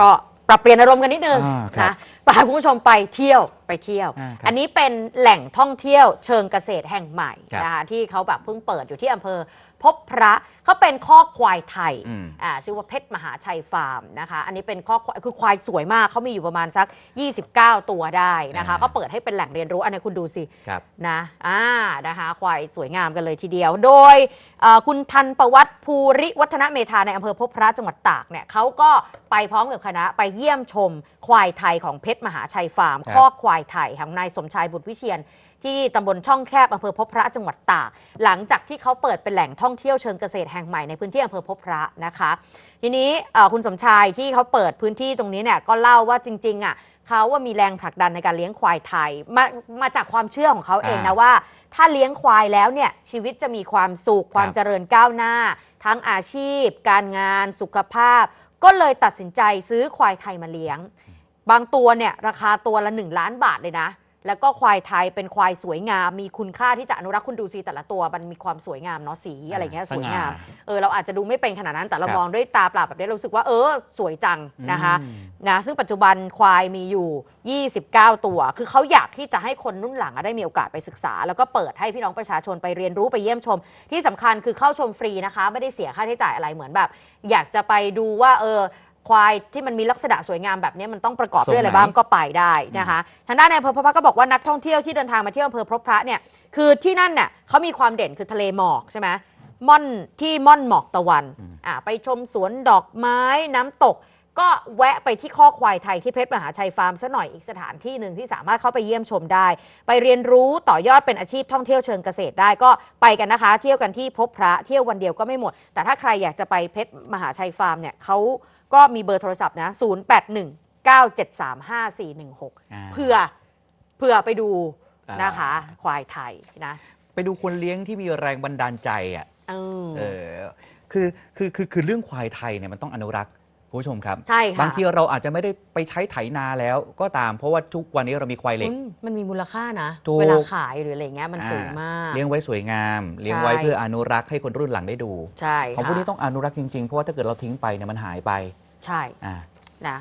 ก็ปรับเปลี่ยนอารมณ์กันนิดนึงอ่าครับ นะพาคุณผู้ชมไปเที่ยว ไปเที่ยว อ่าครับอันนี้เป็นแหล่งท่องเที่ยวเชิงเกษตรแห่งใหม่ครับนะคะที่เขาแบบเพิ่งเปิดอยู่ที่อำเภอพบพระเขาเป็นข้อกควายไทยอืม อ่าชื่อว่าเพชรมหาชัยฟาร์มนะคะ อันนี้เป็นข้อควายคือควายสวยมากเขามีอยู่ประมาณสัก 29 ตัวได้นะคะอ่าก็เปิดให้เป็นแหล่งเรียนรู้อันนี้คุณดูสิ ครับ นะ อ่า นะคะ ควายสวยงามกันเลยทีเดียว โดยเอ่อคุณทันประวัติภูริวัฒนเมธาในอำเภอพบพระจังหวัดตากเนี่ยเขาก็ไปพร้อมกับคณะไปเยี่ยมชมควายไทยของเพชรมหาชัยฟาร์ม ครับคอกควายไทยของนายสมชายบุตรวิเชียน ที่ตำบลช่องแคบอำเภอพบพระจังหวัดตากหลังจากที่เขาเปิดเป็นแหล่งท่องเที่ยวเชิงเกษตรแห่งใหม่ในพื้นที่อำเภอพบพระนะคะ ทีนี้เอ่อคุณสมชายที่เขาเปิดพื้นที่ตรงนี้เนี่ยก็เล่าว่าจริงๆอะเขาว่ามีแรงผลักดันในการเลี้ยงควายไทยมามาจากความเชื่อของเขาเองนะอ่าว่า ถ้าเลี้ยงควายแล้วเนี่ยชีวิตจะมีความสุขความครับเจริญก้าวหน้า ทั้งอาชีพ การงานสุขภาพ ก็เลยตัดสินใจซื้อควายไทยมาเลี้ยง บางตัวเนี่ยราคาตัวละ 1 ล้านบาทเลยนะ แล้วก็ควายไทยเป็นควายสวยงาม มีคุณค่าที่จะอนุรักษ์คุณดูสิแต่ละตัวมันมีความสวยงามเนาะสีอะไรเงี้ยสสวยง่างามเออเราอาจจะดูไม่เป็นขนาดนั้นแต่เราครับมองด้วยตาเปล่าแบบนี้เรารู้สึกว่าเออสวยจังนะคะอืมนะซึ่งปัจจุบันควายมีอยู่ 29 ตัว คือเขาอยากที่จะให้คนรุ่นหลังอะได้มีโอกาสไปศึกษา แล้วก็เปิดให้พี่น้องประชาชนไปเรียนรู้ไปเยี่ยมชม ที่สำคัญคือเข้าชมฟรีนะคะ ไม่ได้เสียค่าใช้จ่ายอะไรเหมือนแบบ อยากจะไปดูว่าเออ ควายที่มันมีลักษณะสวยงามแบบนี้มันต้องประกอบด้วยอะไรทรงไหนบ้างก็ไปได้นะคะทางด้านในอำเภอพบพระก็บอกว่านักท่องเที่ยวที่เดินทางมาเที่ยวอำเภอพบพระเนี่ยคือที่นั่นเนี่ยเขามีความเด่นคือทะเลหมอกใช่ไหมม่อนที่ม่อนหมอกตะวันอ่าไปชมสวนดอกไม้น้ำตก ก็แวะไปที่ข้อควายไทยที่เพชรมหาชัยฟาร์มซะหน่อยอีกสถานที่หนึ่งที่สามารถเข้าไปเยี่ยมชมได้ ไปเรียนรู้ต่อยอดเป็นอาชีพท่องเที่ยวเชิงเกษตรได้ก็ไปกันนะคะ เที่ยวกันที่พบพระเที่ยววันเดียวก็ไม่หมด แต่ถ้าใครอยากจะไปเพชรมหาชัยฟาร์มเนี่ยเขาก็มีเบอร์โทรศัพท์นะ081 973 5416อ่าเผื่อเผื่อไปดูอ่านนะคะ ควายไทยนะ ไปดูคนเลี้ยงที่มีแรงบันดาลใจอะเออเออคือคือคือคือเรื่องควายไทยเนี่ยมันต้องอนุรักษ์ คุณผู้ชมครับ ใช่ค่ะบางทีเราอาจจะไม่ได้ไปใช้ไถนาแล้วก็ตาม เพราะว่าทุกวันนี้เรามีควายเหล็กอืมมันมีมูลค่านะ ถูก เวลาขายหรืออะไรเงี้ยมันสูงมาก เลี้ยงไว้สวยงาม เลี้ยงไว้เพื่ออนุรักษ์ให้คนรุ่นหลังได้ดู ใช่ของพวกนี้ค่ะต้องอนุรักษ์จริงๆ เพราะว่าถ้าเกิดเราทิ้งไปเนี่ยมันหายไปใช่อ่า นะ